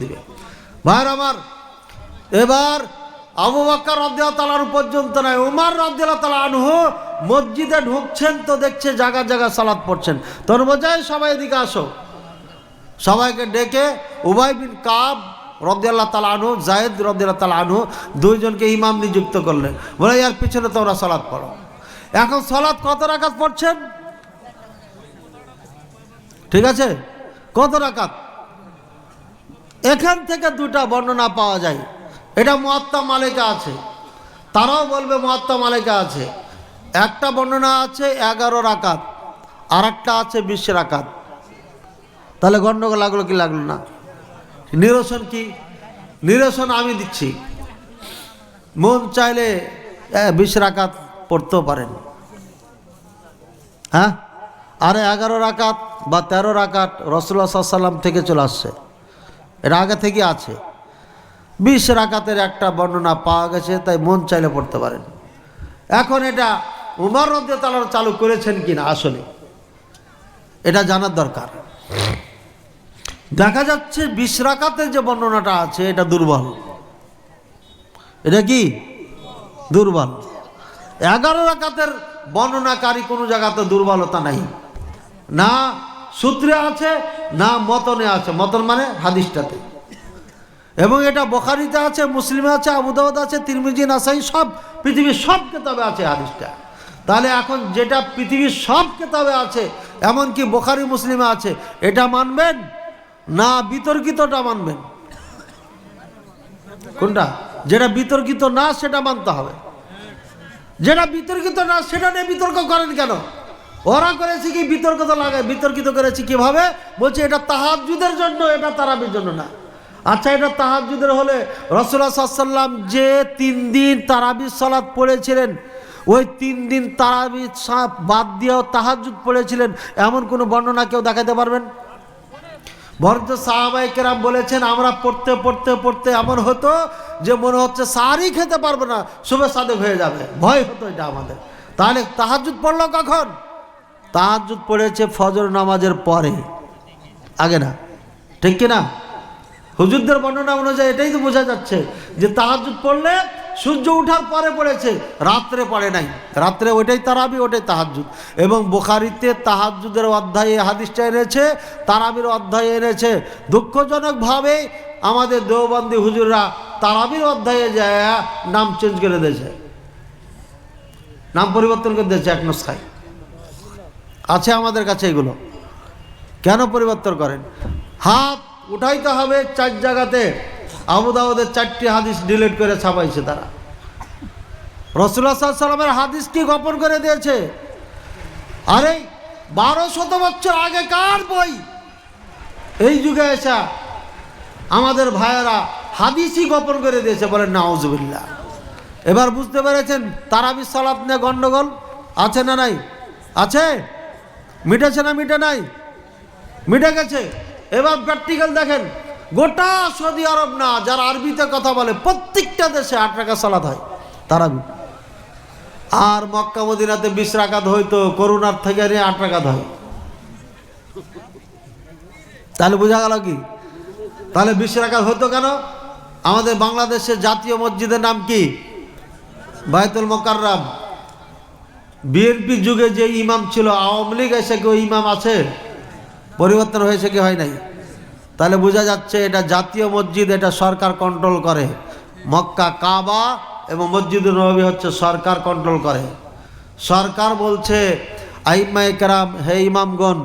দিবে। আমার, এবার আবু রদ্দাল তালার পর্যন্ত উমার তালা আনহু মসজিদে ঢুকছেন তো দেখছে জায়গা জায়গা সালাদ পড়ছেন। তোর বোঝায় সবাই এদিকে আসো। সবাইকে ডেকে উবাই বিন কাব রদ্দাল্লাহ তালা আনহু, জায়েদ রদ্দাল্লাহ তালা আনহু দুইজনকে ইমাম নিযুক্ত করলেন। বলে ইয়ার পিছনে তোমরা সালাদ পড়ো। এখন সালাদ কত রাকাত পড়ছেন? ঠিক আছে? কত রাকাত? এখান থেকে দুটা বর্ণনা পাওয়া যায়। এটা মহাত্মা মালিকা আছে। তারাও বলবে মহাত্মা মালিকা আছে। একটা বর্ণনা আছে এগারো রাকাত আর একটা আছে বিশ রাকাত। তাহলে গণ্ডগোল লাগল কি লাগল না? নিরসন কি? নিরসন আমি দিচ্ছি। মন চাইলে এ, বিশ রাকাত পড়তেও পারেন। হ্যাঁ? আরে এগারো রাকাত বা তেরো রাকাত রসুল্লাহ সাল্লাম থেকে চলে আসছে। এর আগে থেকে আছে। বিশ রাকাতের একটা বর্ণনা পাওয়া গেছে, তাই মন চাইলে পড়তে পারেন। এখন এটা উমর রদ্দে তালার চালু করেছেন কিনা আসলে? এটা জানার দরকার। দেখা যাচ্ছে বিশ রাকাতের যে বর্ণনাটা আছে, এটা দুর্বল। এটা কি? দুর্বল। এগারো রাকাতের বর্ণনাকারী কোনো জায়গাতে দুর্বলতা নাই। না সূত্রে আছে, না মতনে আছে। মতন মানে হাদিসটাতে। এবং এটা বখারিতে আছে, মুসলিমে আছে আবুদাবাদ আছে, তিরমিজি, নাসাই, সব পৃথিবীর সব কেতাবে আছে হাদিসটা। তাহলে এখন যেটা পৃথিবীর সব কেতাবে আছে, এমনকি বোখারি, মুসলিমে আছে, এটা মানবেন না বিতর্কিতটা মানবেন? কোনটা? যেটা বিতর্কিত না, সেটা মানতে হবে। যেটা বিতর্কিত না, সেটা নিয়ে বিতর্ক করেন কেন? ওরা করেছে কি বিতর্কিত লাগে, বিতর্কিত করেছে কীভাবে? বলছে এটা তাহাজুদের জন্য, এটা তারাবির জন্য না। আচ্ছা এটা তাহাজুদের হলে রসুল্লাহ সাল্লাম যে তিন দিন তারাবির সালাদ পড়েছিলেন, ওই তিন দিন তারাবি সাপ বাদ দিয়েও তাহাজুদ পড়েছিলেন, এমন কোনো বর্ণনা কেউ দেখাতে পারবেন? বরঞ্চ সাহাবাই কেরাম বলেছেন, আমরা পড়তে পড়তে পড়তে এমন হতো যে মনে হচ্ছে সারই খেতে পারব না, শুভে সাদেক হয়ে যাবে। ভয় হতো এটা আমাদের। তাহলে তাহাজুদ পড়ল কখন? তাহাজুদ পড়েছে ফজর নামাজের পরে। আগে না। ঠিক কি না হুজুরদের বর্ণনা অনুযায়ী এটাই তো বোঝা যাচ্ছে যে তাহাজুদ পড়লে সূর্য ওঠার পরে পড়েছে, রাত্রে পড়ে নাই। রাত্রে ওইটাই তারাবি, ওটাই তাহাজুদ এবং বোখারিতে তাহাজুদের অধ্যায়ে হাদিসটা এনেছে, তারাবির অধ্যায়ে এনেছে। দুঃখজনকভাবে আমাদের দেওবন্দি হুজুররা তারাবির অধ্যায়ে যায়, নাম চেঞ্জ করে দিয়েছে। নাম পরিবর্তন করে দিয়েছে এক নস্কায় আছে আমাদের কাছে এগুলো। কেন পরিবর্তন করেন? হাত উঠাইতে হবে চার জায়গাতে। আবুদাউদের চারটি হাদিস ডিলিট করে ছাপাইছে তারা। রসুল্লাহ সাল্লামের হাদিস কি গোপন করে দিয়েছে? আরে, বারো শত বছর আগে কার বই? এই যুগে এসা আমাদের ভাইয়েরা হাদিসই গোপন করে দিয়েছে বলেন নাউজুবিল্লাহ। এবার বুঝতে পেরেছেন, তারাবি সালাত নিয়ে গন্ডগোল আছে না নাই? আছে? মিটেছে না, মিটে নাই। মিটে গেছে। এবার প্র্যাকটিক্যাল দেখেন, গোটা সৌদি আরব না, যারা আরবিতে কথা বলে, প্রত্যেকটা দেশে আট টাকা সালাত হয়, তারাবি। আর মক্কা, মদিনাতে বিশ রাকাত হইতো করোনার থেকে নিয়ে আট রাকাত হয়। তাহলে বোঝা গেল কি? তাহলে বিশ রাকাত হতো কেন? আমাদের বাংলাদেশের জাতীয় মসজিদের নাম কি? বায়তুল মোকাররাম। বিএনপি যুগে যে ইমাম ছিল, আওয়ামী লীগ এসে কি ওই ইমাম আছে? পরিবর্তন হয়েছে কি হয় নাই? তাহলে বোঝা যাচ্ছে এটা জাতীয় মসজিদ, এটা সরকার কন্ট্রোল করে। মক্কা, কাবা এবং মসজিদুল নবী হচ্ছে সরকার কন্ট্রোল করে। সরকার বলছে আইম্মা একরাম হে ইমামগণ,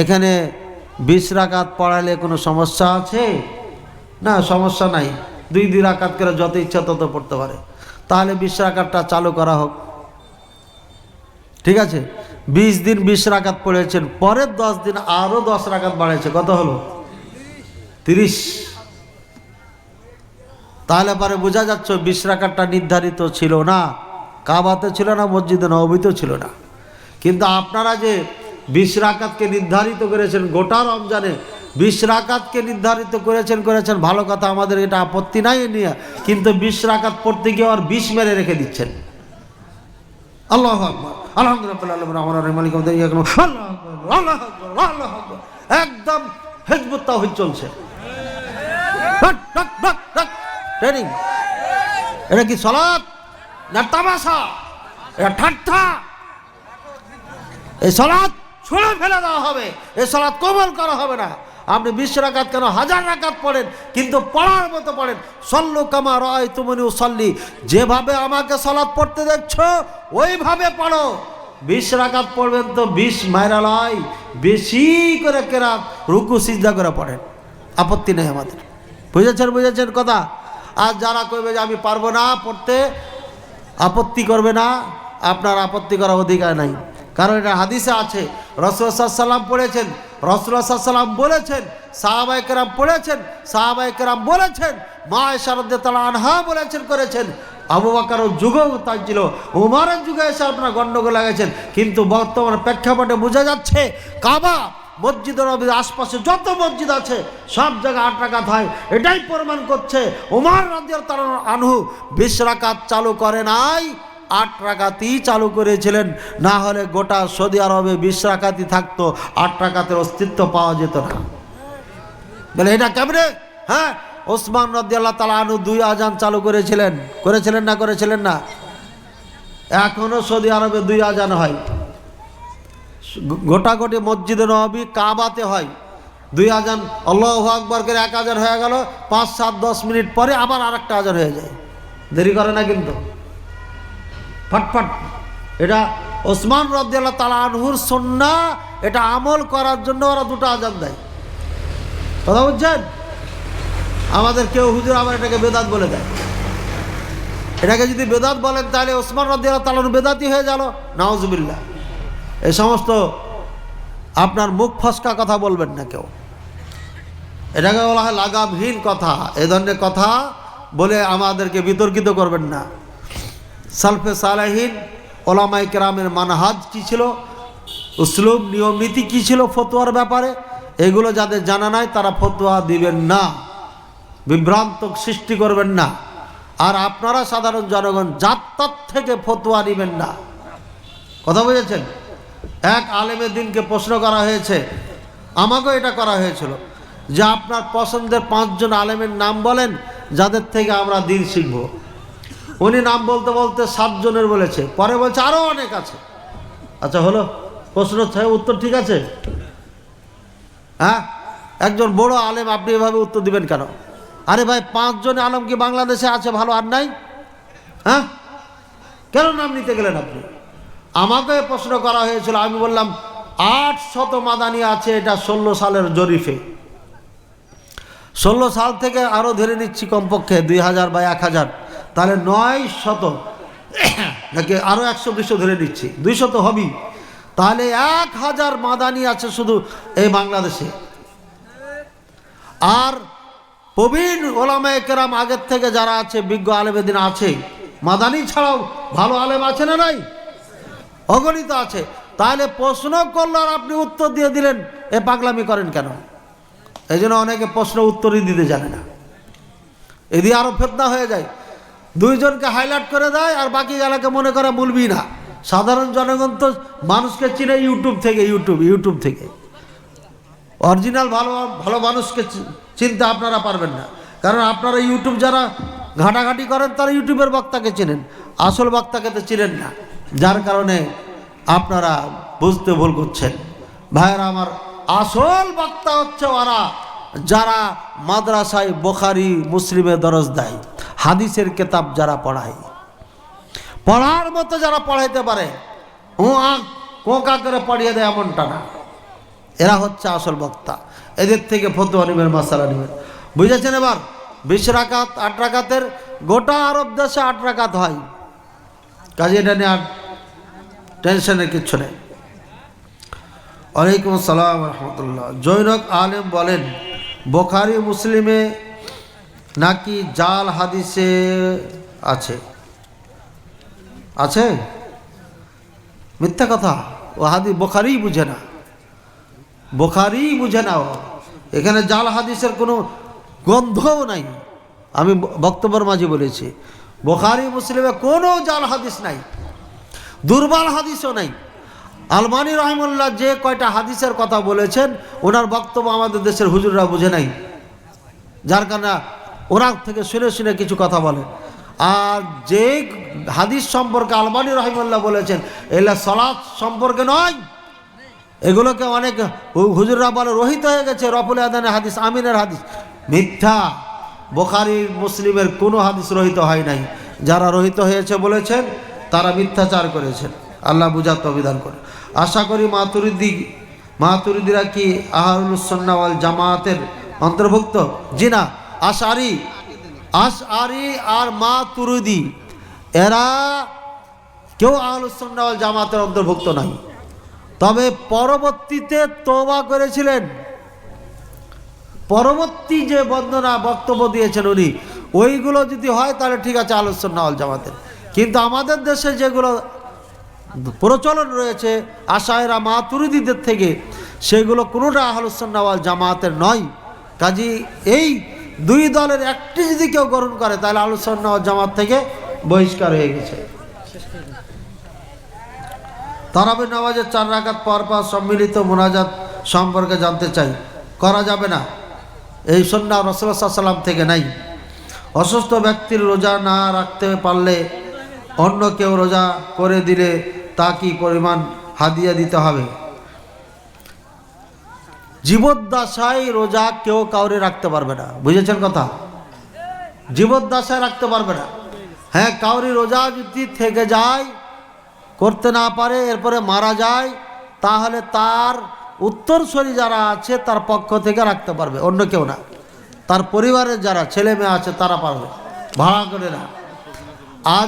এখানে বিশ রাকাত পড়ালে কোনো সমস্যা আছে? না, সমস্যা নাই। দুই দুই রাকাত করে যত ইচ্ছা তত পড়তে পারে। তাহলে বিশ রাকাতটা চালু করা হোক। ঠিক আছে? বিশ দিন বিশ রাকাত পড়েছেন, পরের দশ দিন আরও দশ রাকাত বাড়াইছে কত হলো? তিরিশ। তাহলে পরে বোঝা যাচ্ছে বিশ রাকাতটা নির্ধারিত ছিল না, কাবাতে ছিল না, মসজিদে নবীতেও ছিল না। কিন্তু আপনারা যে বিশ রাকাতকে নির্ধারিত করেছেন, গোটা রমজানে বিশ রাকাতকে নির্ধারিত করেছেন করেছেন, ভালো কথা, আমাদের এটা আপত্তি নাই নিয়ে, কিন্তু বিশ রাকাত পড়তে গিয়ে আর বিষ মেরে রেখে দিচ্ছেন। আল্লাহ আকবর। একদম হেজবুত তাহিদ চলছে। ট্রেনিং। এটা কি সলাৎ না তামাশা? এটা ঠাট্টা। এই সলাৎ ছুঁড়ে ফেলে দেওয়া হবে, এই সলাৎ কবল করা হবে না। আপনি বিশ রাকাত কেন? হাজার রাকাত পড়েন, কিন্তু পড়ার মতো পড়েন। সল্লু কামা রয় তুমনি সল্লি যেভাবে আমাকে সলাৎ পড়তে দেখছ, ওইভাবে পড়ো। বিশ রাকাত পড়বেন তো বিশ মাইরা লয় বেশি করে কেরাত, রুকু, সিজদা করে পড়েন। আপত্তি নেই আমাদের। বুঝেছেন বুঝেছেন কথা? আর যারা কইবে যে আমি পারব না পড়তে, আপত্তি করবে না, আপনার আপত্তি করার অধিকার নাই। কারণ এটা হাদিসে আছে রসুলাম পড়েছেন রসুলাম বলেছেন সাহাবাইকেরাম পড়েছেন সাহাবাইকেরাম বলেছেন মা এসারদ্দে তালা আনহা বলেছেন, করেছেন। আবু বাকারও যুগেও তাই ছিল, উমারের যুগে এসে আপনারা গণ্ডগোল লাগাইছেন, কিন্তু বর্তমানে প্রেক্ষাপটে বোঝা যাচ্ছে, কাবা, মসজিদ নবীর আশপাশে যত মসজিদ আছে, সব জায়গায় আট রাকাত হয়, এটাই প্রমাণ করছে, উমার রাজিয়ার তার আনহু বিশ রাকাত চালু করে নাই আট রাকাতই চালু করেছিলেন। না হলে গোটা সৌদি আরবে বিশ রাকাতই থাকতো। আট রাকাতের অস্তিত্ব পাওয়া যেত না। বলে, এটা কেমনে? হ্যাঁ ওসমান রদিয়াল্লাহ তালা আনু দুই আজান চালু করেছিলেন। করেছিলেন না করেছিলেন না? এখনও সৌদি আরবে দুই আজান হয়। গোটা গোটাগোটি মসজিদে নবী কাবাতে হয়। দুই আজান, আল্লাহ আকবর করে এক আজান হয়ে গেল। পাঁচ, সাত, দশ মিনিট পরে আবার আর একটা আজান হয়ে যায়। দেরি করে না কিন্তু? ফটফট এটা ওসমান রদ্দাল্লাহ তালা আনহুর সন্না এটা আমল করার জন্য ওরা দুটো আজান দেয়। কথা বুঝছেন? আমাদের কেউ হুজুর আবার এটাকে বেদাত বলে দেয়। এটাকে যদি বেদাত বলেন, তাহলে ওসমান রদ্দাল্লাহ তালান বেদাতি হয়ে গেল। নওয়াজবিল্লা এই সমস্ত আপনার মুখ ফসকা কথা বলবেন না কেউ। এটাকে বলা হয় লাগামহীন কথা। এ ধরনের কথা বলে আমাদেরকে বিতর্কিত করবেন না। সালফে সালাহীন ওলামাই কেরামের মানহাজ কী ছিল? উসলুম, নিয়ম, নীতি কী ছিল ফতোয়ার ব্যাপারে? এগুলো যাদের জানা নাই, তারা ফতোয়া দিবেন না। বিভ্রান্ত সৃষ্টি করবেন না। আর আপনারা সাধারণ জনগণ যাত্রার থেকে ফতোয়া নেবেন না। কথা বুঝেছেন? এক আলেমের দিনকে প্রশ্ন করা হয়েছে। আমাকেও এটা করা হয়েছিল যে আপনার পছন্দের পাঁচজন আলেমের নাম বলেন, যাদের থেকে আমরা দিন শিখব। উনি নাম বলতে বলতে সাতজনের বলেছে, পরে বলছে আরও অনেক আছে। আচ্ছা হলো, প্রশ্ন উত্তর ঠিক আছে? হ্যাঁ? একজন বড় আলেম, আপনি এভাবে উত্তর দিবেন কেন? আরে ভাই, পাঁচজন আলম কি বাংলাদেশে আছে, ভালো আর নাই? হ্যাঁ? কেন নাম নিতে গেলেন আপনি? আমাকে প্রশ্ন করা হয়েছিল, আমি বললাম, আট শত মাদানি আছে, এটা ষোলো সালের জরিফে। ষোলো সাল থেকে আরও ধরে নিচ্ছি কমপক্ষে, দুই হাজার বা এক হাজার। তাহলে নয় শত, নাকি আরও একশো, দুশো ধরে নিচ্ছি। দুই শত হবি। তাহলে এক হাজার মাদানি আছে শুধু এই বাংলাদেশে। আর প্রবীণ ওলামায় কেরাম আগের থেকে যারা আছে, বিজ্ঞ আলেমেদিন আছে, মাদানি ছাড়াও ভালো আলেম আছে না নাই? অগণিত আছে। তাহলে প্রশ্ন করল আর আপনি উত্তর দিয়ে দিলেন, এ পাগলামি করেন কেন? এই জন্য অনেকে প্রশ্ন উত্তরই দিতে জানে না। এদি আরও ফেতনা হয়ে যায়। দুইজনকে হাইলাইট করে দেয় আর বাকি এলাকা মনে করে বলবি না। সাধারণ জনগণ তো মানুষকে চিনে ইউটিউব থেকে ইউটিউব ইউটিউব থেকে। অরিজিনাল ভালো ভালো মানুষকে চিনতে আপনারা পারবেন না। কারণ আপনারা ইউটিউব যারা ঘাটাঘাটি করেন, তারা ইউটিউবের বক্তাকে চেনেন। আসল বক্তাকে তো চিনেন না। যার কারণে আপনারা বুঝতে ভুল করছেন। ভাইয়েরা, আমার আসল বক্তা হচ্ছে ওরা, যারা মাদ্রাসায় বোখারি, মুসলিমে দরজ দেয়। হাদিসের কেতাব যারা পড়ায়। পড়ার মতো যারা পড়াইতে পারে ও আঁক কোকা করে পড়িয়ে দেয় এমনটা না। এরা হচ্ছে আসল বক্তা। এদের থেকে ফতুয়া নেবেন, মাসালা নেবেন। বুঝেছেন এবার? বিশ রাকাত, আট রাকাতের গোটা আরব দেশে আট রাকাত হয়। কাজে এটা নিয়ে আর টেনশনের কিচ্ছু নেই। ওয়ালাইকুম আসসালাম রহমতুল্লাহ। জৈনক আলেম বলেন, বোখারি, মুসলিমে নাকি জাল হাদিসে আছে? আছে? মিথ্যা কথা। ও হাদি বোখারিই বুঝে না। বোখারিই বুঝে না এখানে জাল হাদিসের কোনো গন্ধও নাই। আমি বক্তব্যের মাঝে বলেছি, বোখারি মুসলিমে কোনো জাল হাদিস নাই। দুর্বল হাদিসও নাই। আলমানি রহিমুল্লাহ যে কয়টা হাদিসের কথা বলেছেন, ওনার বক্তব্য আমাদের দেশের হুজুররা বুঝে নাই। যার কারণে ওরা থেকে শুনে শুনে কিছু কথা বলে। আর যে হাদিস সম্পর্কে আলমানি রহিমুল্লাহ বলেছেন এগুলা সলাৎ সম্পর্কে নয়। এগুলোকে অনেক হুজুররা বলে রহিত হয়ে গেছে রফুল আদানের হাদিস, আমিনের হাদিস। মিথ্যা। বোখারি, মুসলিমের কোনো হাদিস রহিত হয় নাই। যারা রহিত হয়েছে বলেছেন, তারা মিথ্যাচার করেছেন। আল্লাহ বুঝার অভিধান করে আশা করি মাতুরিদি মাতুরিদিরা কি আহারুসন্নাওয়াল জামায়াতের অন্তর্ভুক্ত? জি না। আশারি আশআরি আর মা তুরুদি, এরা কেউ আহলুসন্নাওয়াল জামাতের অন্তর্ভুক্ত নাই। তবে পরবর্তীতে তোবা করেছিলেন। পরবর্তী যে বন্দনা বক্তব্য দিয়েছেন উনি, ওইগুলো যদি হয় তাহলে ঠিক আছে আলোচনা জামাতের। কিন্তু আমাদের দেশে যেগুলো প্রচলন রয়েছে আশায়রা মাতুরিদিদের থেকে, সেগুলো কোনোটা আহলুসন্নাওয়াল জামাতের নয়। কাজী এই দুই দলের একটি যদি কেউ গ্রহণ করে, তাহলে আলোচনা জামাত থেকে বহিষ্কার হয়ে গেছে। তারাবি নামাজের চার রাকাত পর পর সম্মিলিত মোনাজাত সম্পর্কে জানতে চাই। করা যাবে না। এই সন্না রসুল্লাহ সাল্লাম থেকে নাই। অসুস্থ ব্যক্তির রোজা না রাখতে পারলে অন্য কেউ রোজা করে দিলে তা কি পরিমাণ হাদিয়া দিতে হবে? জীবদ্দশায় রোজা কেউ কাউরে রাখতে পারবে না। বুঝেছেন কথা? জীবদ্দশায় রাখতে পারবে না। হ্যাঁ কাউরি রোজা যদি থেকে যায়, করতে না পারে, এরপরে মারা যায়, তাহলে তার উত্তরসূরি যারা আছে, তার পক্ষ থেকে রাখতে পারবে। অন্য কেউ না। তার পরিবারের যারা ছেলে মেয়ে আছে, তারা পারবে। ভাড়া করে না। আজ